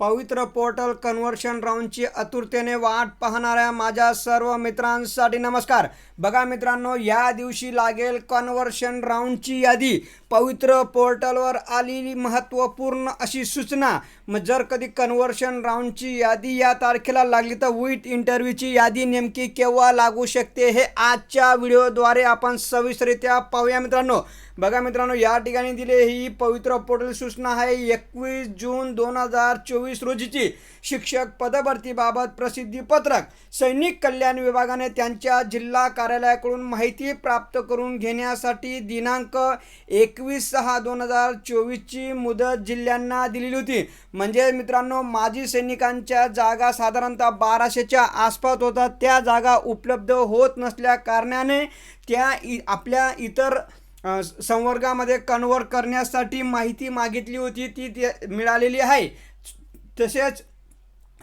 पवित्र portal conversion राऊंडची आतुरतेने वाट पाहणाऱ्या माझ्या सर्व मित्रांसाठी नमस्कार. बघा मित्रांनो या दिवशी लागेल कन्व्हर्शन राऊंडची यादी. पवित्र पोर्टलवर आलेली महत्त्वपूर्ण अशी सूचना. मग जर कधी कन्व्हर्शन राऊंडची यादी या तारखेला लागली तर विथ इंटरव्ह्यूची यादी नेमकी केव्हा लागू शकते हे आजच्या व्हिडिओद्वारे आपण सविस्तरित्या पाहूया मित्रांनो. बघा मित्रांनो या ठिकाणी दिले ही पवित्र पोर्टल सूचना आहे एकवीस जून दोन हजार चोवीस रोजीची शिक्षक पदभरतीबाबत प्रसिद्धी पत्रक सैनिक कल्याण विभागाने त्यांच्या जिल्हा कार्यालयाकडून माहिती प्राप्त करून घेण्यासाठी दिनांक एकवीस सहा दोन हजार चोवीसची मुदत जिल्ह्यांना दिलेली होती. म्हणजे मित्रांनो माजी सैनिकांच्या जागा साधारणतः बाराशेच्या आसपास होतात त्या जागा उपलब्ध होत नसल्या कारणाने त्या इ आपल्या इतर संवर्गामध्ये कन्वर्ट करण्यासाठी माहिती मागितली होती. ती ते मिळालेली आहे. तसेच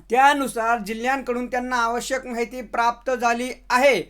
त्यानुसार जिल्ह्यांकडून त्यांना आवश्यक माहिती प्राप्त झाली आहे.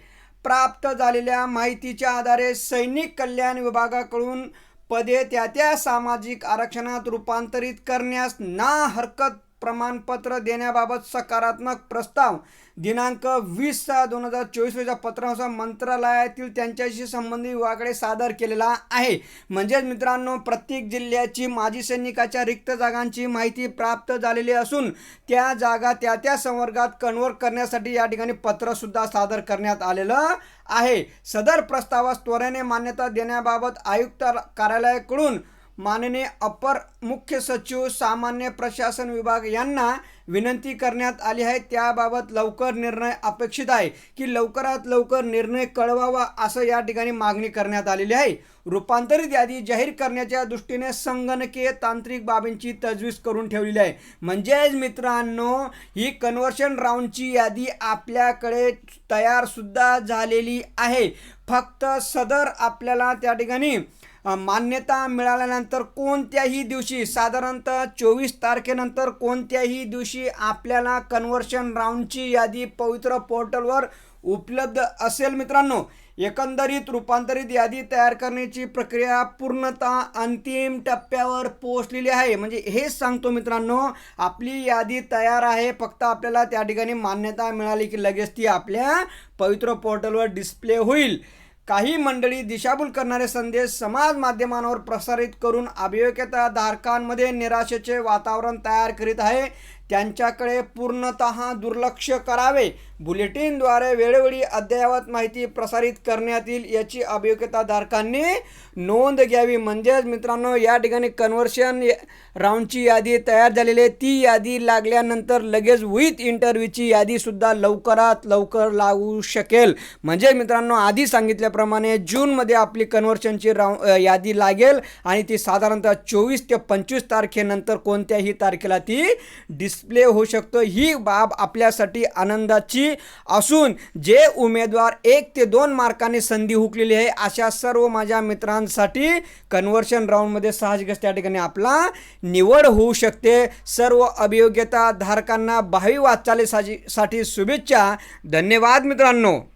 प्राप्त झालेल्या माहितीच्या आधारे सैनिक कल्याण विभागाकडून पदे त्या त्या सामाजिक आरक्षणात रूपांतरित करण्यास ना हरकत प्रमाणपत्र देण्याबाबत सकारात्मक प्रस्ताव. दिनांक वीस सहा दोन हजार चोवीस रोजीच्या पत्रानुसार मंत्रालयातील त्यांच्याशी संबंधित विभागाकडे सादर केलेला आहे. म्हणजेच मित्रांनो प्रत्येक जिल्ह्याची माजी सैनिकाच्या रिक्त जागांची माहिती प्राप्त झालेली असून त्या जागा त्या त्या संवर्गात कन्वर्ट करण्यासाठी या ठिकाणी पत्रसुद्धा सादर करण्यात आलेलं आहे. सदर प्रस्तावास त्वरेने मान्यता देण्याबाबत आयुक्त कार्यालयाकडून माननीय अपर मुख्य सचिव सामान्य प्रशासन विभाग यांना विनंती करण्यात आली आहे. त्याबाबत लवकर निर्णय अपेक्षित आहे की लवकरात लवकर निर्णय कळवावा असं या ठिकाणी मागणी करण्यात आलेली आहे. रूपांतरित यादी जाहीर करण्याच्या दृष्टीने संगणकीय तांत्रिक बाबींची तजवीज करून ठेवलेली आहे. म्हणजेच मित्रांनो ही कन्व्हर्शन राऊंडची यादी आपल्याकडे तयारसुद्धा झालेली आहे. फक्त सदर आपल्याला त्या ठिकाणी मान्यता मिळाल्यानंतर कोणत्याही दिवशी साधारणतः चोवीस तारखेनंतर कोणत्याही दिवशी आपल्याला कन्व्हर्शन राऊंडची यादी पवित्र पोर्टलवर उपलब्ध असेल मित्रांनो. एकंदरीत रूपांतरित यादी तयार करण्याची प्रक्रिया पूर्णतः अंतिम टप्प्यावर पोहोचलेली आहे. म्हणजे हेच सांगतो मित्रांनो आपली यादी तयार आहे. फक्त आपल्याला त्या ठिकाणी मान्यता मिळाली की लगेच ती आपल्या पवित्र पोर्टलवर डिस्प्ले होईल. काही मंडळी दिशाभूल करणारे संदेश समाज माध्यमांवर प्रसारित करून अभियोग्यता धारकांमध्ये निराशेचे वातावरण तयार करीत आहे. त्यांच्याकडे पूर्णत दुर्लक्ष करावे. बुलेटिनद्वारे वेळोवेळी अद्ययावत माहिती प्रसारित करण्यात येईल याची अभियोग्यताधारकांनी नोंद घ्यावी. म्हणजेच मित्रांनो या ठिकाणी कन्व्हर्शन राऊंडची यादी तयार झालेली आहे. ती यादी लागल्यानंतर लगेच विथ इंटरव्ह्यूची यादीसुद्धा लवकरात लवकर लागू शकेल. म्हणजे मित्रांनो आधी सांगितल्याप्रमाणे जूनमध्ये आपली कन्व्हर्शनची राऊ यादी लागेल आणि ती साधारणतः चोवीस ते पंचवीस तारखेनंतर कोणत्याही तारखेला ती डिस्प्ले होऊ शकतो. ही बाब आपल्यासाठी आनंदाची असून जे उमेदवार एक ते दोन मार्काने संधी हुकलेली आहे अशा सर्व माझ्या मित्रांसाठी कन्व्हर्शन राऊंडमध्ये साहजिकच त्या ठिकाणी आपला निवड होऊ शकते. सर्व अभियोग्यता धारकांना भावी वाटचालीसाठी शुभेच्छा. धन्यवाद मित्रांनो.